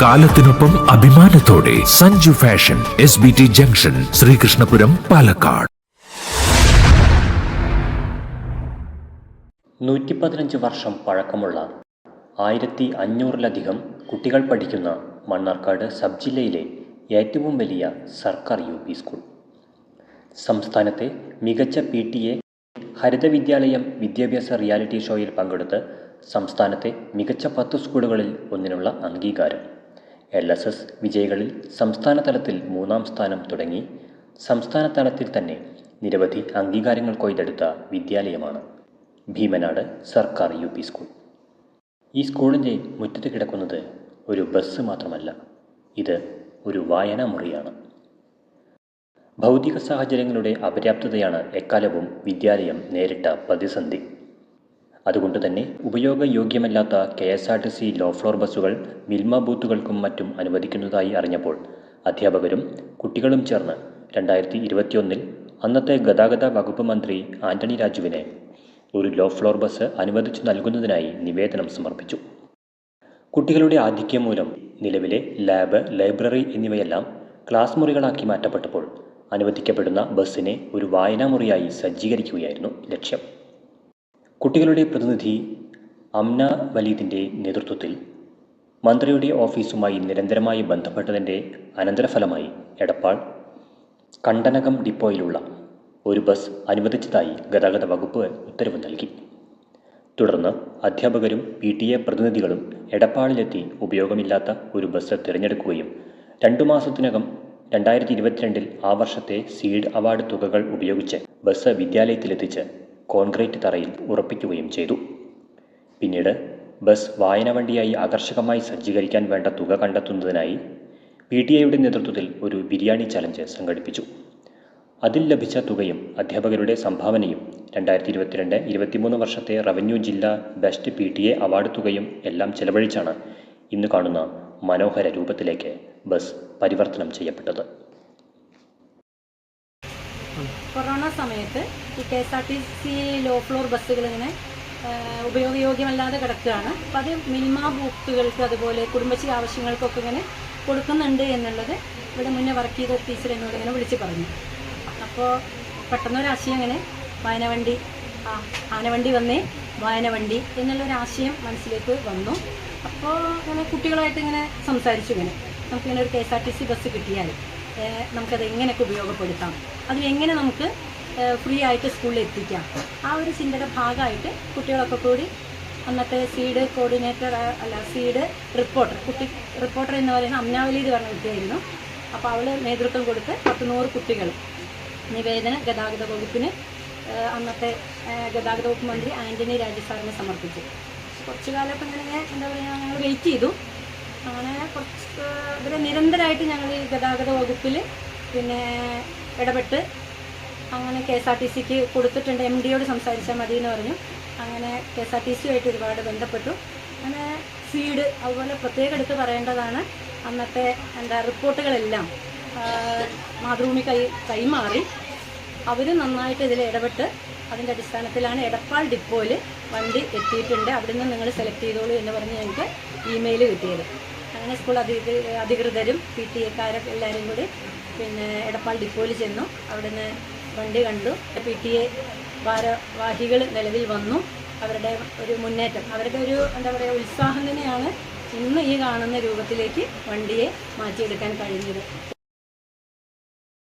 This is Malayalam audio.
കാലത്തിനൊപ്പം അഭിമാനത്തോടെ Sanju fashion S B T junction Sreekrishnapuram Palakkad. നൂറ്റി പതിനഞ്ച് വർഷം പഴക്കമുള്ള ആയിരത്തി അഞ്ഞൂറിലധികം കുട്ടികൾ പഠിക്കുന്ന മണ്ണാർക്കാട് സബ് ജില്ലയിലെ ഏറ്റവും വലിയ സർക്കാർ യു പി സ്കൂൾ. സംസ്ഥാനത്തെ മികച്ച പി ടി എ ഹരിത വിദ്യാലയം വിദ്യാഭ്യാസ റിയാലിറ്റി ഷോയിൽ പങ്കെടുത്ത് സംസ്ഥാനത്തെ മികച്ച പത്ത് സ്കൂളുകളിൽ ഒന്നിനുള്ള അംഗീകാരം. എൽ എസ് എസ് വിജയികളിൽ സംസ്ഥാന തലത്തിൽ മൂന്നാം സ്ഥാനം തുടങ്ങി സംസ്ഥാന തലത്തിൽ തന്നെ നിരവധി അംഗീകാരങ്ങൾ കൊയ്തെടുത്ത വിദ്യാലയമാണ് ഭീമനാട് സർക്കാർ യു പി സ്കൂൾ. ഈ സ്കൂളിന്റെ മുറ്റത്ത് കിടക്കുന്നത് ഒരു ബസ് മാത്രമല്ല ഇത് ഒരു വായനാ മുറിയാണ്. ഭൗതിക സാഹചര്യങ്ങളുടെ അപര്യാപ്തതയാണ് എക്കാലവും വിദ്യാലയം നേരിട്ട പ്രതിസന്ധി. അതുകൊണ്ട് തന്നെ ഉപയോഗയോഗ്യമല്ലാത്ത K S R T C low floor ബസ്സുകൾ മിൽമ ബൂത്തുകൾക്കും മറ്റും അനുവദിക്കുന്നതായി അറിഞ്ഞപ്പോൾ അധ്യാപകരും കുട്ടികളും ചേർന്ന് രണ്ടായിരത്തി ഇരുപത്തിയൊന്നിൽ അന്നത്തെ ഗതാഗത വകുപ്പ് മന്ത്രി ആന്റണി രാജുവിനെ ഒരു ലോ ഫ്ലോർ ബസ് അനുവദിച്ചു നൽകുന്നതിനായി നിവേദനം സമർപ്പിച്ചു. കുട്ടികളുടെ ആധിക്യം മൂലം നിലവിലെ ലാബ് ലൈബ്രറി എന്നിവയെല്ലാം ക്ലാസ് മുറികളാക്കി മാറ്റപ്പെട്ടപ്പോൾ അനുവദിക്കപ്പെടുന്ന ബസ്സിനെ ഒരു വായനാമുറിയായി സജ്ജീകരിക്കുകയായിരുന്നു ലക്ഷ്യം. കുട്ടികളുടെ പ്രതിനിധി അംന വലീദിന്റെ നേതൃത്വത്തിൽ മന്ത്രിയുടെ ഓഫീസുമായി നിരന്തരമായി ബന്ധപ്പെട്ടതിന്റെ അനന്തരഫലമായി എടപ്പാൾ കണ്ടനകം ഡിപ്പോയിലുള്ള ഒരു ബസ് അനുവദിച്ചതായി ഗതാഗത വകുപ്പ് ഉത്തരവ് നൽകി. തുടർന്ന് അധ്യാപകരും പി ടി എ പ്രതിനിധികളും എടപ്പാളിലെത്തി ഉപയോഗമില്ലാത്ത ഒരു ബസ് തിരഞ്ഞെടുക്കുകയും രണ്ടു മാസത്തിനകം രണ്ടായിരത്തി ഇരുപത്തിരണ്ടിൽ ആ വർഷത്തെ സീഡ് അവാർഡ് തുകകൾ ഉപയോഗിച്ച് ബസ് വിദ്യാലയത്തിലെത്തിച്ച് കോൺക്രീറ്റ് തറയിൽ ഉറപ്പിക്കുകയും ചെയ്തു. പിന്നീട് ബസ് വായന വണ്ടിയായി ആകർഷകമായി സജ്ജീകരിക്കാൻ വേണ്ട തുക കണ്ടെത്തുന്നതിനായി പി ടി ഐയുടെ നേതൃത്വത്തിൽ ഒരു ബിരിയാണി ചലഞ്ച് സംഘടിപ്പിച്ചു. അതിൽ ലഭിച്ച തുകയും അധ്യാപകരുടെ സംഭാവനയും രണ്ടായിരത്തി ഇരുപത്തിരണ്ട് ഇരുപത്തിമൂന്ന് വർഷത്തെ റവന്യൂ ജില്ലാ best P T A award തുകയും എല്ലാം ചെലവഴിച്ചാണ് ഇന്ന് കാണുന്ന മനോഹര രൂപത്തിലേക്ക് ബസ് പരിവർത്തനം ചെയ്യപ്പെട്ടത്. കൊറോണ സമയത്ത് ഈ K S R T C low floor ബസ്സുകൾ ഇങ്ങനെ ഉപയോഗയോഗ്യമല്ലാതെ കിടക്കുകയാണ്. അപ്പം അത് മിൽമ ബൂത്തുകൾക്ക് അതുപോലെ കുടുംബശ്രീ ആവശ്യങ്ങൾക്കൊക്കെ ഇങ്ങനെ കൊടുക്കുന്നുണ്ട് എന്നുള്ളത് ഇവിടെ മുന്നേ വർക്ക് ചെയ്ത ടീച്ചർ എന്നോട് ഇങ്ങനെ വിളിച്ച് പറഞ്ഞു. അപ്പോൾ പെട്ടെന്നൊരാശയം ഇങ്ങനെ വായനവണ്ടി ആ ആനവണ്ടി വന്നേ വായനവണ്ടി എന്നുള്ളൊരാശയം മനസ്സിലേക്ക് വന്നു. അപ്പോൾ ഇങ്ങനെ കുട്ടികളായിട്ട് ഇങ്ങനെ സംസാരിച്ചു ഇങ്ങനെ. നമുക്കിങ്ങനെ ഒരു K S R T C bus കിട്ടിയാൽ നമുക്കത് എങ്ങനെയൊക്കെ ഉപയോഗപ്പെടുത്താം? അത് എങ്ങനെ നമുക്ക് ഫ്രീ ആയിട്ട് സ്കൂളിൽ എത്തിക്കാം? ആ ഒരു ചിന്തയുടെ ഭാഗമായിട്ട് കുട്ടികളൊക്കെ കൂടി അന്നത്തെ സീഡ് കോർഡിനേറ്റർ അല്ല സീഡ് റിപ്പോർട്ടർ കുട്ടി റിപ്പോർട്ടർ എന്ന് പറയുന്ന അമ്നാവലി എന്ന് പറഞ്ഞ കുട്ടിയായിരുന്നു അപ്പോൾ അവൾ നേതൃത്വം കൊടുത്ത് പത്ത് നൂറ് കുട്ടികൾ നിവേദന ഗതാഗത വകുപ്പിന് അന്നത്തെ ഗതാഗത വകുപ്പ് മന്ത്രി ആന്റണി രാജസാറിനെ സമർപ്പിച്ചു. കുറച്ചു കാലമൊക്കെ ഇങ്ങനെ എന്താ പറയുക ഞങ്ങൾ വെയിറ്റ് ചെയ്തു. അങ്ങനെ കുറച്ച് ഇതിൽ നിരന്തരമായിട്ട് ഞങ്ങൾ ഈ ഗതാഗത വകുപ്പിൽ പിന്നെ ഇടപെട്ട് അങ്ങനെ കെ എസ് ആർ ടി സിക്ക് കൊടുത്തിട്ടുണ്ട്. എം ഡിയോട് സംസാരിച്ചാൽ മതി എന്ന് പറഞ്ഞു. അങ്ങനെ കെ എസ് ആർ ടി സിയുമായിട്ട് ഒരുപാട് ബന്ധപ്പെട്ടു. അങ്ങനെ സീഡ് അതുപോലെ പ്രത്യേകം എടുത്ത് പറയേണ്ടതാണ്. അന്നത്തെ എന്താ റിപ്പോർട്ടുകളെല്ലാം മാതൃഭൂമി കൈ കൈമാറി. അവർ നന്നായിട്ട് ഇതിൽ ഇടപെട്ട് അതിന്റെ അടിസ്ഥാനത്തിലാണ് എടപ്പാൾ ഡിപ്പോയിൽ വണ്ടി എത്തിയിട്ടുണ്ട്. അവിടെ നിന്ന് നിങ്ങൾ സെലക്ട് ചെയ്തോളൂ എന്ന് പറഞ്ഞ് ഞങ്ങൾക്ക് ഇമെയിൽ കിട്ടിയത്. അങ്ങനെ സ്കൂൾ അധികൃ അധികൃതരും പി ടി എക്കാരൊക്കെ എല്ലാവരും കൂടി പിന്നെ എടപ്പാൾ ഡിപ്പോയിൽ ചെന്നു. അവിടുന്ന് വണ്ടി കണ്ടു. പി ടി എ ഭാരവാഹികൾ നിലവിൽ വന്നു. അവരുടെ ഒരു മുന്നേറ്റം അവരുടെ ഒരു എന്താ പറയുക ഉത്സാഹം തന്നെയാണ് ഇന്ന് ഈ കാണുന്ന രൂപത്തിലേക്ക് വണ്ടിയെ മാറ്റിയെടുക്കാൻ കഴിഞ്ഞത്.